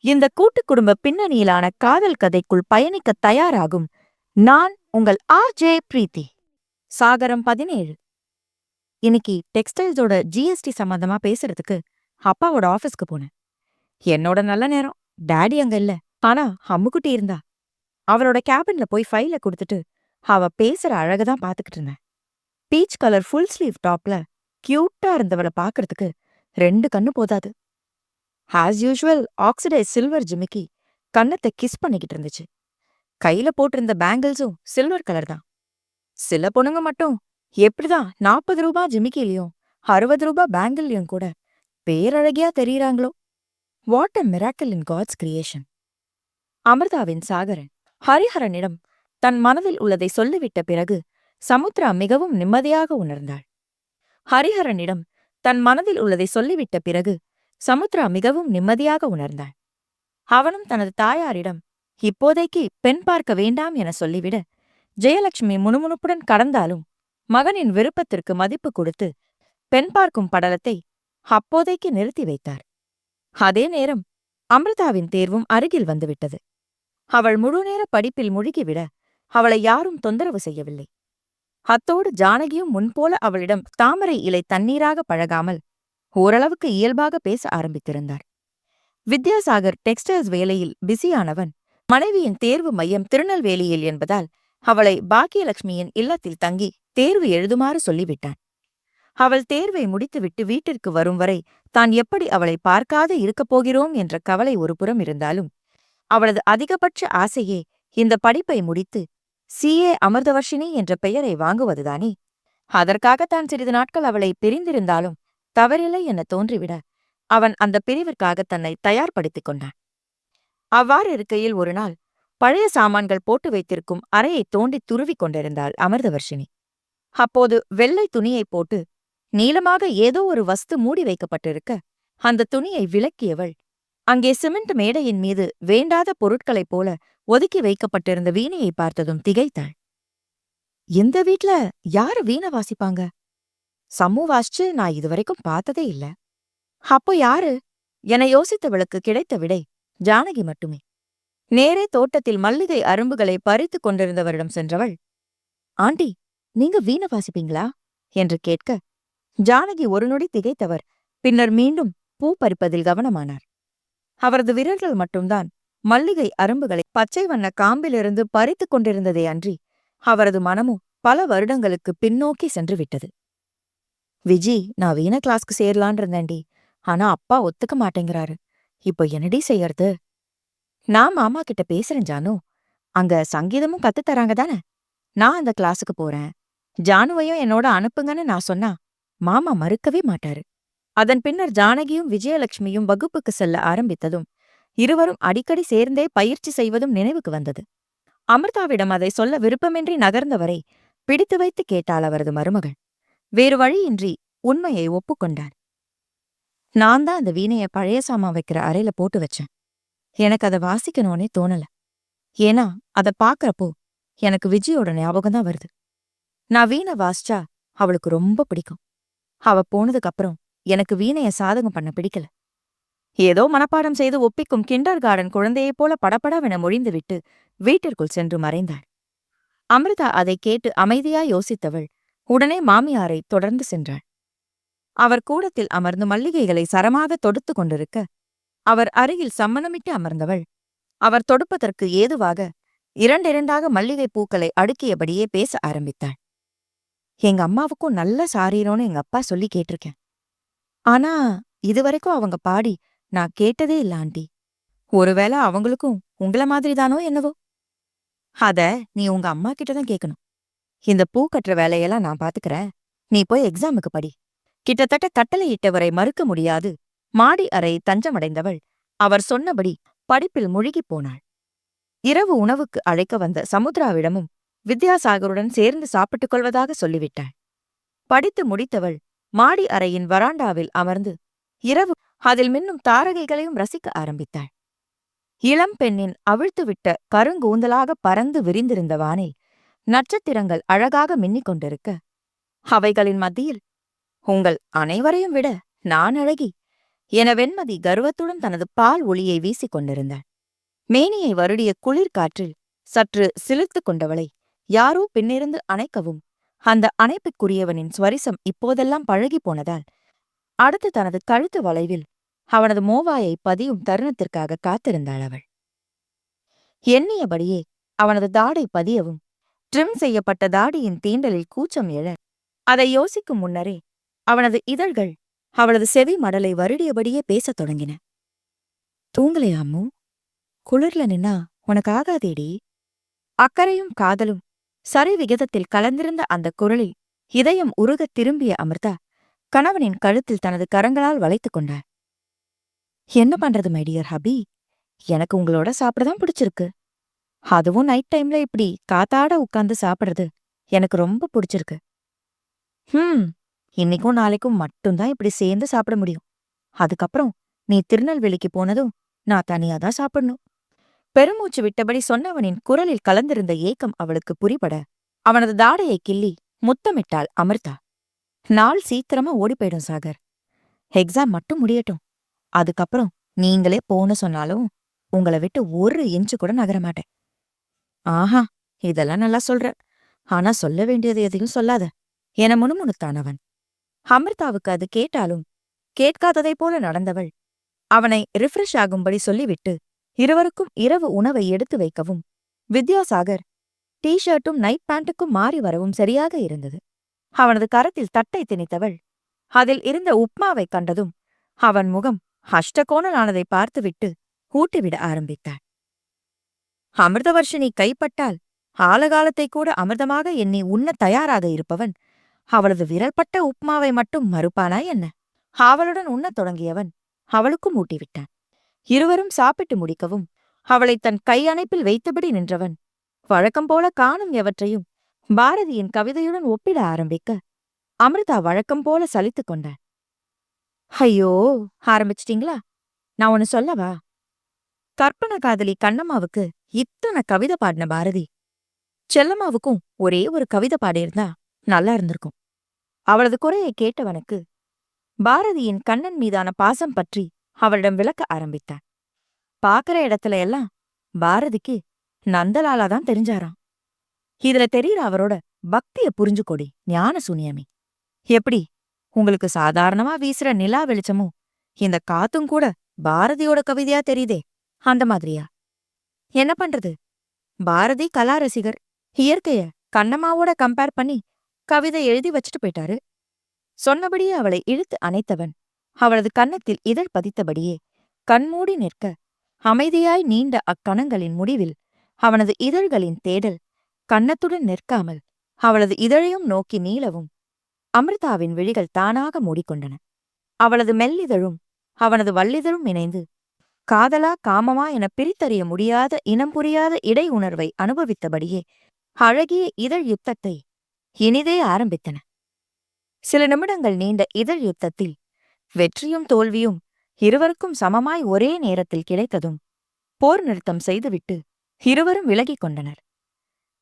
இந்த கூட்டு குடும்ப பின்னணியிலான காதல் கதைக்குள் பயணிக்க தயாராகும். நான் உங்கள் ஆர் ஜே பிரீத்தி. சாகரம் பதினேழு. இன்னைக்கு டெக்ஸ்டைல்ஸோட ஜிஎஸ்டி சம்பந்தமா பேசுறதுக்கு அப்பாவோட ஆஃபீஸ்க்கு போனேன். என்னோட நல்ல நேரம். டாடி அங்க இல்ல. ஆனா அம்முக்குட்டி இருந்தா. அவரோட கேபின்ல போய் ஃபைல கொடுத்துட்டு அவ பேசுற அழகதான் பாத்துக்கிட்டு இருந்தேன். பீச் கலர் ஃபுல் ஸ்லீவ் டாப்ல கியூட்டா இருந்தவளை பாக்குறதுக்கு ரெண்டு கண்ணு போதாது. ஆஸ் யூஷுவல் ஆக்சிடைஸ் சில்வர் ஜிமிக்கி கன்னத்தை கிஸ் பண்ணிக்கிட்டு இருந்துச்சு. கையில போட்டிருந்த பேங்கிள்ஸும் சில்வர் கலர் தான். சில பொண்ணுங்க மட்டும் எப்படிதான் நாற்பது ரூபா ஜிமிக்கிலையும் அறுபது ரூபா பேங்கிள்லையும் கூட பேரழகியா தெரியறாங்களோ? What a miracle in God's creation அமிர்தாவின் Sagaran ஹரிஹரனிடம் தன் மனதில் உள்ளதை சொல்லிவிட்ட பிறகு சமுத்ரா மிகவும் நிம்மதியாக உணர்ந்தாள். ஹரிஹரனிடம் தன் மனதில் உள்ளதை சொல்லிவிட்ட பிறகு சமுத்ரா மிகவும் நிம்மதியாக உணர்ந்தான் அவனும் தனது தாயாரிடம் இப்போதைக்கு பெண் பார்க்க வேண்டாம் என சொல்லிவிட. ஜெயலட்சுமி முணுமுணுப்புடன் கடந்தாலும் மகனின் விருப்பத்திற்கு மதிப்பு கொடுத்து பெண் பார்க்கும் படலத்தை அப்போதைக்கு நிறுத்தி வைத்தார். அதே நேரம் அமிர்தாவின் தேர்வும் அருகில் வந்துவிட்டது. அவள் முழுநேர படிப்பில் முழுகிவிட அவளை யாரும் தொந்தரவு செய்யவில்லை. அத்தோடு ஜானகியும் முன்போல அவளிடம் தாமரை இலை தண்ணீராக பழகாமல் ஓரளவுக்கு இயல்பாக பேச ஆரம்பித்திருந்தார். வித்யாசாகர் டெக்ஸ்டைல்ஸ் வேலையில் பிஸியானவன் மனைவியின் தேர்வு மையம் திருநெல்வேலியில் என்பதால் அவளை பாக்கியலட்சுமியின் இல்லத்தில் தங்கி தேர்வு எழுதுமாறு சொல்லிவிட்டான். அவள் தேர்வை முடித்துவிட்டு வீட்டிற்கு வரும் வரை தான் எப்படி அவளை பார்க்காது இருக்கப் போகிறோம் என்ற கவலை ஒருபுறம் இருந்தாலும் அவளது அதிகபட்ச ஆசையே இந்த படிப்பை முடித்து சிஏ அமிர்தவர்ஷினி என்ற பெயரை வாங்குவதுதானே. அதற்காகத்தான் சிறிது நாட்கள் அவளை பிரிந்திருந்தாலும் தவறில்லை என தோன்றிவிட அவன் அந்த பிரிவிற்காக தன்னை தயார்படுத்திக் கொண்டான். அவ்வாறு இருக்கையில் ஒரு நாள் பழைய சாமான்கள் போட்டு வைத்திருக்கும் அறையை தோண்டி துருவிக் கொண்டிருந்தாள் அமிர்தவர்ஷினி. அப்போது வெள்ளை துணியை போட்டு நீளமாக ஏதோ ஒரு வஸ்து மூடி வைக்கப்பட்டிருக்க அந்த துணியை விலக்கியவள் அங்கே சிமெண்ட் மேடையின் மீது வேண்டாத பொருட்களைப் போல ஒதுக்கி வைக்கப்பட்டிருந்த வீணையை பார்த்ததும் திகைத்தாள். இந்த வீட்ல? யாரு வீணை வாசிப்பாங்க? சம்மு வாசிச்சு நான் இதுவரைக்கும் பார்த்ததே இல்ல. அப்போ யாரு? என யோசித்தவளுக்கு கிடைத்த விடை ஜானகி மட்டுமே. நேரே தோட்டத்தில் மல்லிகை அரும்புகளை பறித்துக் கொண்டிருந்தவரிடம் சென்றவள் ஆண்டி நீங்க வீண வாசிப்பீங்களா? என்று கேட்க ஜானகி ஒரு நொடி திகைத்தவர் பின்னர் மீண்டும் பூ பறிப்பதில் கவனமானார். அவரது விரல்கள் மட்டும்தான் மல்லிகை அரும்புகளை பச்சை வண்ண காம்பிலிருந்து பறித்துக் கொண்டிருந்ததே அன்றி அவரது மனமும் பல வருடங்களுக்கு பின்னோக்கி சென்று விட்டது. விஜி நான் வீண கிளாஸ்க்கு சேரலான் இருந்தேன்டி. ஆனா அப்பா ஒத்துக்க மாட்டேங்கிறாரு. இப்போ என்னடி செய்யறது? நான் மாமா கிட்ட பேசுறேன் ஜானு. அங்க சங்கீதமும் கத்து தராங்க தானே? நான் அந்த கிளாஸுக்கு போறேன். ஜானுவையும் என்னோட அனுப்புங்கன்னு நான் சொன்னா மாமா மறுக்கவே மாட்டாரு. அதன் பின்னர் ஜானகியும் விஜயலட்சுமியும் வகுப்புக்கு செல்ல ஆரம்பித்ததும் இருவரும் அடிக்கடி சேர்ந்தே பயிற்சி செய்வதும் நினைவுக்கு வந்தது. அமிர்தாவிடம் அதை சொல்ல விருப்பமின்றி நகர்ந்தவரை பிடித்து வைத்து கேட்டாள் அவரது மருமகள். வேறு வழியின்றி உண்மையை ஒப்புக்கொண்டார். நான் தான் அந்த வீணைய பழைய சாமான் வைக்கிற அறையில போட்டு வச்சேன். எனக்கு அதை வாசிக்கணும்னே தோணல. ஏன்னா அத பாக்குறப்போ எனக்கு விஜயோட ஞாபகம் தான் வருது. நான் வீணை வாசிச்சா அவளுக்கு ரொம்ப பிடிக்கும். அவ போனதுக்கு அப்புறம் எனக்கு வீணைய சாதகம் பண்ண பிடிக்கல. ஏதோ மனப்பாடம் செய்து ஒப்பிக்கும் கிண்டர் கார்டன் குழந்தையைப் போல படப்படவென மொழிந்துவிட்டு வீட்டிற்குள் சென்று மறைந்தாள். அமிர்தா அதை கேட்டு அமைதியாய் யோசித்தவள் உடனே மாமியாரை தொடர்ந்து சென்றாள். அவர் கூடத்தில் அமர்ந்து மல்லிகைகளை சரமாக தொடுத்து கொண்டிருக்க அவர் அருகில் சம்மணமிட்டு அமர்ந்தவள். அவர் தொடுப்பதற்கு ஏதுவாக இரண்டிரண்டாக மல்லிகை பூக்களை அடுக்கியபடியே பேச ஆரம்பித்தாள். எங்க அம்மாவுக்கும் நல்ல சாரீரோன்னு எங்க அப்பா சொல்லி கேட்டிருக்கேன். ஆனா இதுவரைக்கும் அவங்க பாடி நான் கேட்டதே இல்ல ஆண்டி. ஒருவேளை அவங்களுக்கும் உங்கள மாதிரிதானோ என்னவோ? அத நீ உங்க அம்மா கிட்ட தான் கேட்கணும் இந்த பூ கட்டுற வேலையெல்லாம் நான் பாத்துக்கறேன். நீ போய் எக்ஸாமுக்கு படி. கிட்டத்தட்ட கட்டளையிட்டவரை மறுக்க முடியாது. மாடி அறை தஞ்சமடைந்தவள். அவர் சொன்னபடி படிப்பில் முழுகிப் போனாள். இரவு உணவுக்கு அழைக்க வந்த சமுத்ராவிடமும் வித்யாசாகருடன் சேர்ந்து சாப்பிட்டுக் கொள்வதாக சொல்லிவிட்டாள். படித்து முடித்தவள் மாடி அறையின் வராண்டாவில் அமர்ந்து இரவு அதில் மின்னும் தாரகைகளையும் ரசிக்க ஆரம்பித்தாள். இளம் பெண்ணின் அவிழ்த்துவிட்ட கருங்கூந்தலாக பறந்து விரிந்திருந்த வானில் நட்சத்திரங்கள் அழகாக மின்னிக் கொண்டிருக்க. அவைகளின் மத்தியில் உங்கள் அனைவரையும் விட நான் அழகி என வெண்மதி கர்வத்துடன் தனது பால் ஒளியை வீசிக் கொண்டிருந்தாள். மேனியை வருடிய குளிர்காற்றில் சற்று சிலிர்த்து கொண்டவளை யாரோ பின்னிருந்து அணைக்கவும் அந்த அணைப்புக்குரியவனின் ஸ்வரிசம் இப்போதெல்லாம் பழகிப் போனதால் அடுத்து தனது கழுத்து வளைவில் அவனது மோவாயை பதியும் தருணத்திற்காக காத்திருந்தாள் அவள். எண்ணியபடியே அவனது தாடை பதியவும் ட்ரிம் செய்யப்பட்ட தாடியின் தீண்டலில் கூச்சம் எழ. அதை யோசிக்கும் முன்னரே அவனது இதழ்கள் அவளது செவி மடலை வருடியபடியே பேசத் தொடங்கின. தூங்கலையா அம்மு குளிர்ல நின்னா உனக்கு ஆகாதேடி. அக்கறையும் காதலும் சரி விகிதத்தில் கலந்திருந்த அந்த குரலில் இதயம் உருகத் திரும்பிய அமிர்தா கணவனின் கழுத்தில் தனது கரங்களால் வளைத்துக் கொண்டார் என்ன பண்றது மைடியர் ஹபி? எனக்கு உங்களோட சாப்பிடதான் பிடிச்சிருக்கு. அதுவும் நைட் டைம்ல இப்படி காத்தாட உட்கார்ந்து சாப்பிடுறது எனக்கு ரொம்ப பிடிச்சிருக்கு. ஹம் இன்னைக்கும் நாளைக்கும் மட்டும்தான் இப்படி சேர்ந்து சாப்பிட முடியும். அதுக்கப்புறம் நீ திருநெல்வேலிக்கு போனதும் நான் தனியா தான் சாப்பிடணும். பெருமூச்சு விட்டபடி சொன்னவனின் குரலில் கலந்திருந்த ஏக்கம் அவளுக்கு புரிபட அவனது தாடையை கிள்ளி முத்தமிட்டாள் அமிர்தா. நாள் சீக்கிரமா ஓடி போயிடும் சாகர். எக்ஸாம் மட்டும் முடியட்டும். அதுக்கப்புறம் நீங்களே போன சொன்னாலும் உங்களை விட்டு ஒரு இன்ச்சு கூட நகர மாட்டேன். ஆஹா இதெல்லாம் நல்லா சொல்ற. ஆனா சொல்ல வேண்டியது எதையும் சொல்லாத. என முணுமுணுத்தான் அவன் அமிர்தாவுக்கு அது கேட்டாலும் கேட்காததைப் போல நடந்தவள். அவனை ரிஃப்ரெஷ் ஆகும்படி சொல்லிவிட்டு இருவருக்கும் இரவு உணவை எடுத்து வைக்கவும் வித்யாசாகர் டீ ஷர்ட்டும் நைட் பேண்ட்டுக்கும் மாறி வரவும் சரியாக இருந்தது. அவனது கரத்தில் தட்டை திணித்தவள். அதில் இருந்த உப்மாவைக் கண்டதும் அவன் முகம் அஷ்டகோணலானதை பார்த்துவிட்டு ஊட்டிவிட ஆரம்பித்தாள். அமிர்தவர்ஷினி கைப்பட்டால் ஆலகாலத்தை கூட அமிர்தமாக என்னை உண்ணத் தயாராக இருப்பவன். அவளது விரல்பட்ட உப்மாவை மட்டும் மறுப்பானா என்ன? அவளுடன் உண்ணத் தொடங்கியவன் அவளுக்கும் ஊட்டிவிட்டான் இருவரும் சாப்பிட்டு முடிக்கவும் அவளை தன் கையணைப்பில் வைத்தபடி நின்றவன். வழக்கம் போல காணும் எவற்றையும் பாரதியின் கவிதையுடன் ஒப்பிட ஆரம்பிக்க அமிர்தா வழக்கம் போல சலித்துக் கொண்டாள். ஐயோ ஆரம்பிச்சிட்டீங்களா? நான் ஒன்னு சொல்லவா? கற்பன காதலி கண்ணம்மாவுக்கு இத்தனை கவிதை பாடின பாரதி. செல்லம்மாவுக்கும் ஒரே ஒரு கவிதை பாடியிருந்தா நல்லா இருந்திருக்கும். அவளது குறையை கேட்டவனுக்கு பாரதியின் கண்ணன் மீதான பாசம் பற்றி அவளிடம் விளக்க ஆரம்பித்தான். பாக்குற இடத்துல எல்லாம் பாரதிக்கு நந்தலாலா தான் தெரிஞ்சாராம். இதுல தெரியற அவரோட பக்திய புரிஞ்சுக்கொடி ஞான சுனியமி. எப்படி? உங்களுக்கு சாதாரணமா வீசுற நிலா வெளிச்சமும் இந்த காத்தும் கூட பாரதியோட கவிதையா தெரியுதே அந்த மாதிரியா? என்ன பண்றது? பாரதி கலா ரசிகர் இயற்கைய கண்ணம்மாவோட கம்பேர் பண்ணி கவிதை எழுதி வச்சுட்டு போயிட்டாரு. சொன்னபடியே அவளை இழுத்து அணைத்தவன் அவளது கன்னத்தில் இதழ் பதித்தபடியே கண்மூடி நிற்க அமைதியாய் நீண்ட அக்கணங்களின் முடிவில் அவனது இதழ்களின் தேடல் கன்னத்துடன் நிற்காமல் அவளது இதழையும் நோக்கி நீளவும் அமிர்தாவின் விழிகள் தானாக மூடிக்கொண்டன. அவளது மெல்லிதழும் அவனது வல்லிதழும் இணைந்து காதலா காமமா என பிரித்தறிய முடியாத இனம் புரியாத இடை உணர்வை அனுபவித்தபடியே அழகிய இதழ் யுத்தத்தை இனிதே ஆரம்பித்தன. சில நிமிடங்கள் நீண்ட இதழ் யுத்தத்தில் வெற்றியும் தோல்வியும் இருவருக்கும் சமமாய் ஒரே நேரத்தில் கிடைத்ததும் போர் நிறுத்தம் செய்துவிட்டு இருவரும் விலகிக் கொண்டனர்.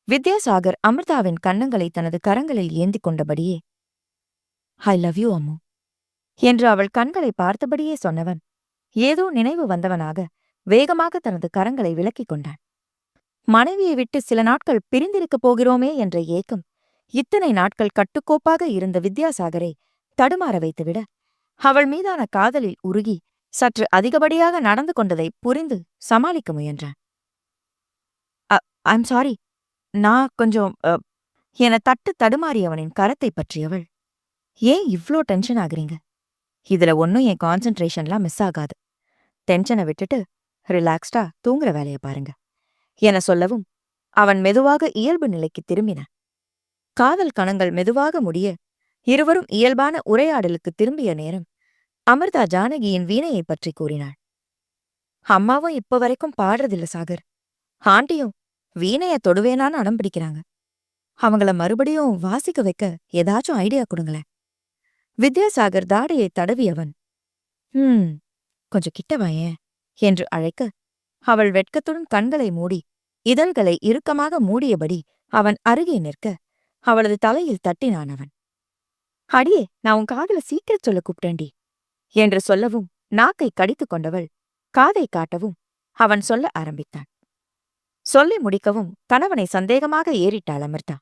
வித்யாசாகர் அமிர்தாவின் கன்னங்களை தனது கரங்களில் ஏந்திக் கொண்டபடியே ஐ லவ் யூ அம்மு என்று அவள் கண்களை பார்த்தபடியே சொன்னவன் ஏதோ நினைவு வந்தவனாக வேகமாக தனது கரங்களை விலக்கிக் கொண்டான். மனைவியை விட்டு சில நாட்கள் பிரிந்திருக்கப் போகிறோமே என்ற ஏக்கம் இத்தனை நாட்கள் கட்டுக்கோப்பாக இருந்த வித்யாசாகரை தடுமாற வைத்துவிட அவள் மீதான காதலில் உருகி சற்று அதிகப்படியாக நடந்து கொண்டதை புரிந்து சமாளிக்க முயன்றான். I'm sorry. நான் கொஞ்சம் என தட்டு தடுமாறியவனின் கரத்தை பற்றியவள். ஏன் இவ்ளோ டென்ஷன் ஆகுறீங்க? இதுல ஒன்றும் என் கான்சென்ட்ரேஷன்லாம் மிஸ் ஆகாது. டென்ஷனை விட்டுட்டு ரிலாக்ஸ்டா தூங்குற வேலைய பாருங்க. என சொல்லவும் அவன் மெதுவாக இயல்பு நிலைக்கு திரும்பின. காதல் கணங்கள் மெதுவாக முடிய இருவரும் இயல்பான உரையாடலுக்கு திரும்பிய நேரம் அமிர்தா ஜானகியின் வீணையைப் பற்றி கூறினாள். அம்மாவும் இப்ப வரைக்கும் பாடுறதில்ல சாகர். ஆண்டியும் வீணைய தொடுவேனான்னு அடம் பிடிக்கிறாங்க. அவங்கள மறுபடியும் வாசிக்க வைக்க ஏதாச்சும் ஐடியா கொடுங்களேன். வித்யாசாகர் தாடையை தடவியவன். ஹம் கொஞ்சம் கிட்டவாயே என்று அழைக்க அவள் வெட்கத்துடன் கண்களை மூடி இதழ்களை இறுக்கமாக மூடியபடி அவன் அருகே நிற்க அவளது தலையில் தட்டினான் அவன். அடியே நான் உன் காதல சீக்கிரம் சொல்ல கூப்பிட்டேன்டி என்று சொல்லவும் நாக்கை கடித்துக் கொண்டவள் காதை காட்டவும் அவன் சொல்ல ஆரம்பித்தான். சொல்லி முடிக்கவும் கணவனை சந்தேகமாக ஏறிட்டாள் அமிர்தா.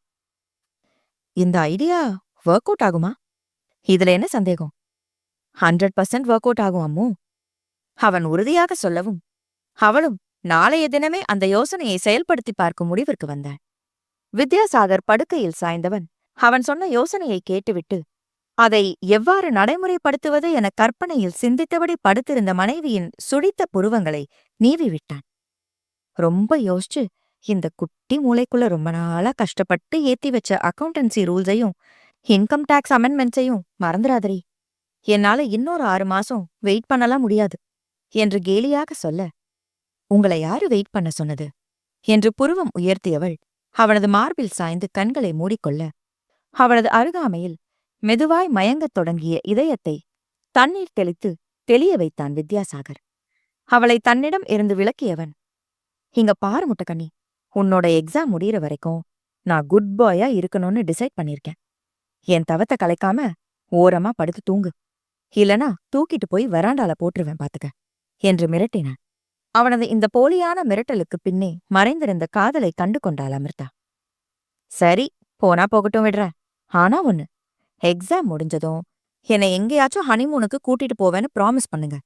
இந்த ஐடியா ஒர்க் அவுட் ஆகுமா? இதுல என்ன சந்தேகம்? ஹண்ட்ரட் பர்சன்ட் ஒர்க் அவுட் ஆகும் அம்மு. அவன் உறுதியாக சொல்லவும் அவளும் நாளைய தினமே அந்த யோசனையை செயல்படுத்தி பார்க்கும் முடிவிற்கு வந்தாள். வித்யாசாகர் படுக்கையில் சாய்ந்தவன் அவன் சொன்ன யோசனையை கேட்டுவிட்டு அதை எவ்வாறு நடைமுறைப்படுத்துவது என கற்பனையில் சிந்தித்தபடி படுத்திருந்த மனைவியின் சுழித்த புருவங்களை நீவி விட்டான். ரொம்ப யோசிச்சு இந்த குட்டி மூளைக்குள்ள ரொம்ப நாளா கஷ்டப்பட்டு ஏத்தி வச்ச அக்கவுண்டன்சி ரூல்ஸையும் இன்கம் டேக்ஸ் அமெண்ட்மெண்ட்ஸையும் மறந்துடாதரி என்னால இன்னொரு ஆறு மாசம் வெயிட் பண்ணலாம் முடியாது என்று கேலியாக சொல்ல உங்களை யாரு வெயிட் பண்ண சொன்னது? என்று புருவம் உயர்த்தியவள் அவனது மார்பில் சாய்ந்து கண்களை மூடிக்கொள்ள அவனது அருகாமையில் மெதுவாய் மயங்கத் தொடங்கிய இதயத்தை தண்ணீர் தெளித்து தெளிய வைத்தான் வித்யாசாகர். அவளை தன்னிடம் இருந்து விளக்கியவன் இங்க பாரு முட்டக்கண்ணி உன்னோட எக்ஸாம் முடியிற வரைக்கும் நான் குட் பாயா இருக்கணும்னு டிசைட் பண்ணிருக்கேன். என் தவத்தை கலைக்காம ஓரமா படுத்து தூங்கு. இல்லனா தூக்கிட்டு போய் வராண்டால போட்டுருவேன் பாத்துக்க என்று மிரட்டினான். அவனது இந்த போலியான மிரட்டலுக்கு பின்னே மறைந்திருந்த காதலை கண்டு கொண்டாள் அமிர்தா. சரி போனா போகட்டும் விடுற. ஆனா ஒண்ணு எக்ஸாம் முடிஞ்சதும் என்னை எங்கேயாச்சும் ஹனிமூனுக்கு கூட்டிட்டு போவேன்னு ப்ராமிஸ் பண்ணுங்க.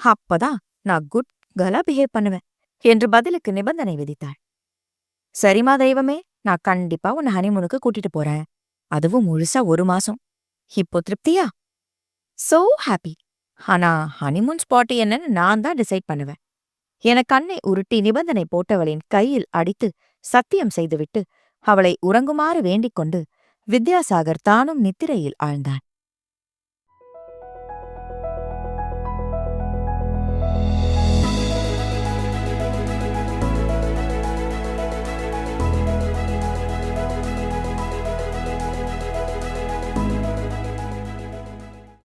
அப்பதான் நான் குட் கலா பிஹேவ் பண்ணுவேன் என்று பதிலுக்கு நிபந்தனை விதித்தாள். சரிமா தெய்வமே நான் கண்டிப்பா உன்னை ஹனிமூனுக்கு கூட்டிட்டு போறேன். அதுவும் முழுசா ஒரு மாசம். இப்போ திருப்தியா? சோ ஹாப்பி ஆனா ஹனிமூன் ஸ்பாட் என்னன்னு நான் தான் டிசைட் பண்ணுவேன். என கண்ணை உருட்டி நிபந்தனை போட்டவளின் கையில் அடித்து சத்தியம் செய்துவிட்டு அவளை உறங்குமாறு வேண்டிக் கொண்டு வித்யாசாகர் தானும் நித்திரையில் ஆழ்ந்தான்.